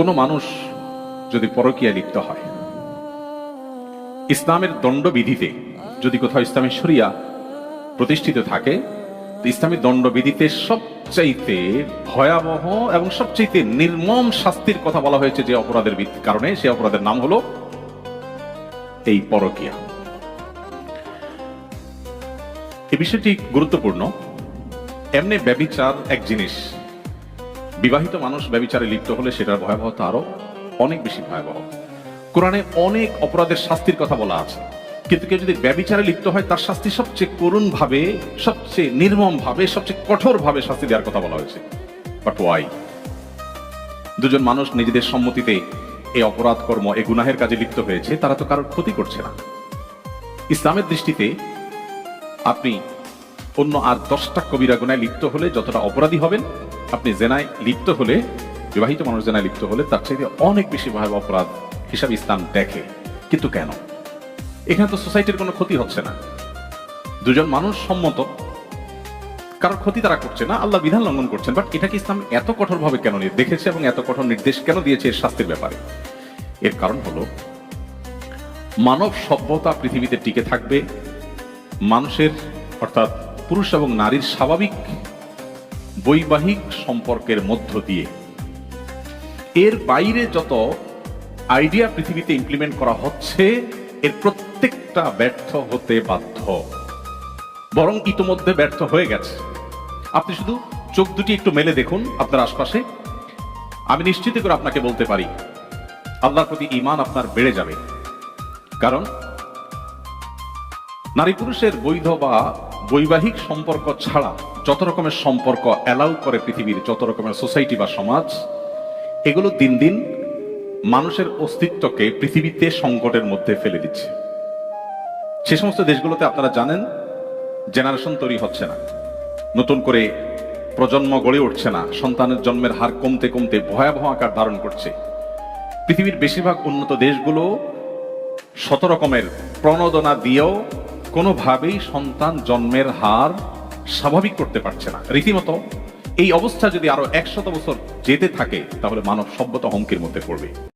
কোনো মানুষ যদি পরকীয়া লিপ্ত হয়, ইসলামের দণ্ডবিধিতে যদি কোথাও ইসলামের শরিয়া প্রতিষ্ঠিত থাকে, তো ইসলামী দণ্ডবিধিতে সবচাইতে ভয়াবহ এবং সবচাইতে নির্মম শাস্তির কথা বলা হয়েছে যে অপরাধের কারণে, সে অপরাধের নাম হলো এই পরকীয়া। এই বিষয়টি গুরুত্বপূর্ণ। এমনি ব্যবিচার এক জিনিস বিবাহিত মানুষ ব্যবিচারে লিপ্ত হলে সেটার ভয়াবহতা আরও অনেক বেশি ভয়াবহ। কোরআনে অনেক অপরাধের শাস্তির কথা বলা আছে। কিন্তু কেউ যদি ব্যবিচারে লিপ্ত হয়, তার শাস্তি সবচেয়ে করুণ ভাবে সবচেয়ে নির্মম ভাবে সবচেয়ে কঠোর ভাবে শাস্তি দেওয়ার কথা বলা হয়েছে। বাট ওয়াই দুজন মানুষ নিজেদের সম্মতিতে এই অপরাধ কর্ম, এই গুনাহের কাজে লিপ্ত হয়েছে, তারা তো কারোর ক্ষতি করছে না। ইসলামের দৃষ্টিতে আপনি অন্য আর দশটা কবিরা গুনায় লিপ্ত হলে যতটা অপরাধী হবেন আপনি জেনায় লিপ্ত হলে, বিবাহিত মানুষ জেনায় লিপ্ত হলে তার চাইতে অনেক বেশি ভয়াবহ অপরাধ হিসাবে ইসলাম দেখে। কিন্তু কেন? এখানে তো সোসাইটির কোনো ক্ষতি হচ্ছে না। দুজন মানুষ সম্মত। কারোর ক্ষতি তারা করছে না, আল্লাহ বিধান লঙ্ঘন করছেন বাট এটাকে ইসলাম এত কঠোরভাবে কেন নিয়ে দেখেছে এবং এত কঠোর নির্দেশ কেন দিয়েছে এর শাস্তির ব্যাপারে? এর কারণ হলো, মানব সভ্যতা পৃথিবীতে টিকে থাকবে, মানুষের অর্থাৎ পুরুষ এবং নারীর স্বাভাবিক বৈবাহিক সম্পর্কের মধ্য দিয়ে। এর বাইরে যত আইডিয়া পৃথিবীতে ইমপ্লিমেন্ট করা হচ্ছে, এর প্রত্যেকটা ব্যর্থ হতে বাধ্য। বরং ইতোমধ্যে ব্যর্থ হয়ে গেছে। আপনি শুধু চোখ দুটি একটু মেলে দেখুন আপনার আশপাশে। আমি নিশ্চিত করে আপনাকে বলতে পারি, আল্লাহর প্রতি ইমান আপনার বেড়ে যাবে। কারণ, নারী পুরুষের বৈধ বা বৈবাহিক সম্পর্ক ছাড়া যত রকমের সম্পর্ক অ্যালাউ করে পৃথিবীর যত রকমের সোসাইটি বা সমাজ, এগুলো দিন দিন মানুষের অস্তিত্বকে পৃথিবীতে সংকটের মধ্যে ফেলে দিচ্ছে। সে সমস্ত দেশগুলোতে আপনারা জানেন, জেনারেশন তৈরি হচ্ছে না। নতুন করে প্রজন্ম গড়ে উঠছে না, সন্তানের জন্মের হার কমতে কমতে ভয়াবহ আকার ধারণ করছে। পৃথিবীর বেশিরভাগ উন্নত দেশগুলো শত রকমের প্রণোদনা দিয়েও কোনোভাবেই সন্তান জন্মের হার স্বাভাবিক করতে পারছে না। রীতিমতো এই অবস্থা যদি আরও একশত বছর যেতে থাকে, তাহলে মানব সভ্যতা হুমকির মধ্যে পড়বে।